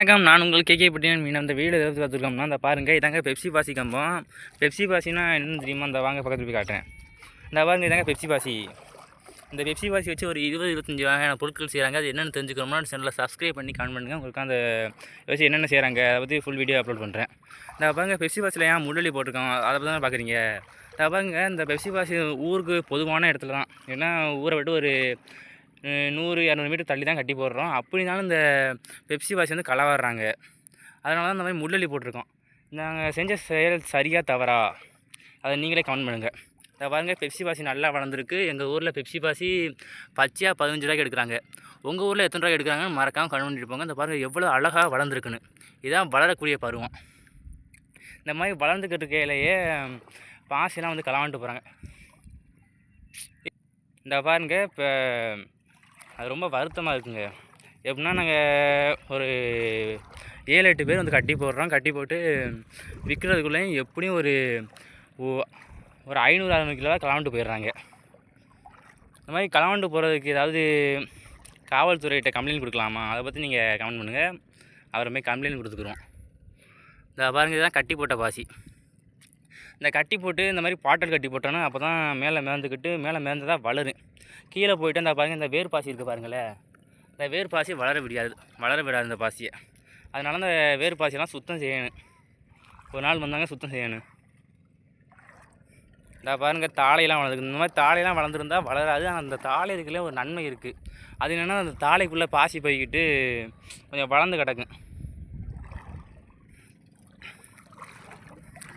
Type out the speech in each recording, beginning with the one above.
வணக்கம். நான் உங்கள் கேகே பட்டியன் மீன். அந்த வீடு எதாவது பார்த்துருக்கோம்னா அந்த பாருங்கள் இதாங்க பெப்சி பாசி கம்பம். பெப்சி பாசினா என்னன்னு தெரியுமா? அந்த வாங்க பக்கத்தில் போய் காட்டுறேன். இந்த பாருங்க இதாங்க பெப்சி பாசி. இந்த பெப்சி பாசி வச்சு ஒரு இருபது இருபத்தஞ்சி வகையான பொருட்கள் செய்கிறாங்க அது என்னென்னு தெரிஞ்சுக்கணும்னா சேனலில் சப்ஸ்கிரைப் பண்ணி கான் பண்ணுங்கள் உங்களுக்கு அந்த வச்சு என்னென்ன செய்கிறாங்க அதை பற்றி ஃபுல் வீடியோ அப்லோட் பண்ணுறேன் இந்த பாருங்க பெப்சி பாசியில் ஏன் முள்ளி போட்டிருக்கோம்? அதை பற்றி தான் பார்க்குறீங்க? இந்த பாருங்க இந்த பெப்சி பாசி ஊருக்கு பொதுவான இடத்துல தான். ஏன்னா ஊரை விட்டு ஒரு நூறு இரநூறு மீட்டர் தள்ளி தான் கட்டி போடுறோம். அப்படினாலும் இந்த பெப்சி பாசி வந்து களவாடுறாங்க அதனால தான் இந்த மாதிரி முள்ளலி போட்டிருக்கோம். நாங்கள் செஞ்ச செயல் சரியாக தவறா? அதை நீங்களே கமெண்ட் பண்ணுங்கள் இதை பாருங்கள் பெப்சி பாசி நல்லா வளர்ந்துருக்கு. எங்கள் ஊரில் பெப்சி பாசி பச்சையாக பதினஞ்சு ரூபாய்க்கு எடுக்கிறாங்க. உங்கள் ஊரில் எத்தனை ரூபாய்க்கு எடுக்கிறாங்கன்னு மறக்காமல் கமெண்ட் பண்ணிட்டு போங்க. இந்த பாருங்கள் எவ்வளோ அழகாக வளர்ந்துருக்குன்னு. இதுதான் வளரக்கூடிய பருவம். இந்த மாதிரி வளர்ந்துக்கிட்டு இருக்கையிலேயே பாசிலாம் வந்து களவாண்டுட்டு போகிறாங்க இந்த பாருங்க இப்போ அது ரொம்ப வருத்தமாக இருக்குங்க. எப்படின்னா நாங்கள் ஒரு ஏழு எட்டு பேர் வந்து கட்டி போடுறோம். கட்டி போட்டு விற்கிறதுக்குள்ளேயும் எப்படியும் ஒரு ஓ- ஒரு ஐநூறு அறநூறு கிலோ களவாண்டு போயிடுறாங்க. இந்த மாதிரி களவாண்டு போகிறதுக்கு ஏதாவது காவல்துறையிட்ட கம்ப்ளைண்ட் கொடுக்கலாமா? அதை பற்றி நீங்கள் கமெண்ட் பண்ணுங்கள் அவரை கம்ப்ளைண்ட் கொடுத்துக்குறோம். இந்த பாருங்க இதுதான் கட்டி போட்ட பாசி. இந்த கட்டி போட்டு இந்த மாதிரி பாட்டல் கட்டி போட்டோன்னா அப்போ தான் மேலே மேந்துக்கிட்டு மேலே மேந்ததா வளரும் கீழே போயிட்டு அந்த பாருங்க இந்த வேர் பாசி இருக்குது பாருங்களேன் இந்த வேர் பாசி வளர விடாது வளர விடாது இந்த பாசியை. அதனால இந்த வேர் பாசியெல்லாம் சுத்தம் செய்யணும். ஒரு நாள் வந்தாங்க சுத்தம் செய்யணும். இந்த பாருங்க தாழையெல்லாம் வளர்ந்துருக்கு இந்த மாதிரி தாளையெல்லாம் வளர்ந்துருந்தா வளராது. ஆனால் அந்த தாழை இருக்குல்ல ஒரு நன்மை இருக்குது அது என்னென்னா அந்த தாழைக்குள்ளே பாசி போய்கிட்டு கொஞ்சம் வளர்ந்து கிடக்கும்.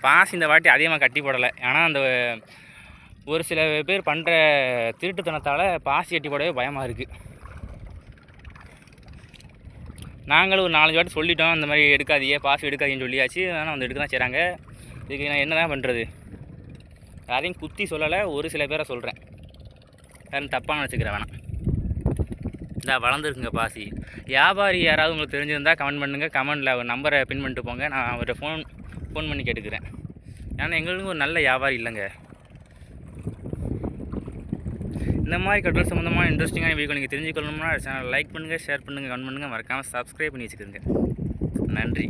பாசி இந்த வாட்டி அதிகமாக கட்டி போடலை. ஏன்னா அந்த ஒரு சில பேர் பண்ணுற திருட்டுத்தனத்தால் பாசி கட்டி போடவே பயமாக இருக்குது நாங்களும் ஒரு நாலஞ்சு வாட்டி சொல்லிட்டோம் இந்த மாதிரி எடுக்காதீங்க பாசி எடுக்காதீங்கன்னு சொல்லியாச்சு. ஆனால் வந்து எடுக்க தான் செய்கிறாங்க இதுக்கு நான் என்ன தான் பண்ணுறது யாரையும் குத்தி சொல்லலை ஒரு சில பேரை சொல்கிறேன் யாரும் தப்பாக நினச்சிக்கிறேன் வேணாம். இந்த வளர்ந்துருக்குங்க பாசி. வியாபாரி யாராவது உங்களுக்கு தெரிஞ்சிருந்தால் கமெண்ட் பண்ணுங்கள் கமெண்டில் அவர் நம்பரை பின் பண்ணிட்டு போங்க. நான் அவர்கிட்ட ஃபோன் ஃபோன் பண்ணி கேட்டுக்கிறேன். ஏன்னா எங்களுக்கும் ஒரு நல்ல வியாபாரம் இல்லைங்க. இந்த மாதிரி கட்டல் சம்மந்தமான இன்ட்ரெஸ்டிங்கான வீடியோ நீங்கள் தெரிஞ்சுக்கணும்னா சேனல் லைக் பண்ணுங்கள் ஷேர் பண்ணுங்கள் கமெண்ட் பண்ணுங்கள் மறக்காமல் சப்ஸ்கிரைப் பண்ணி வச்சுக்கோங்க நன்றி.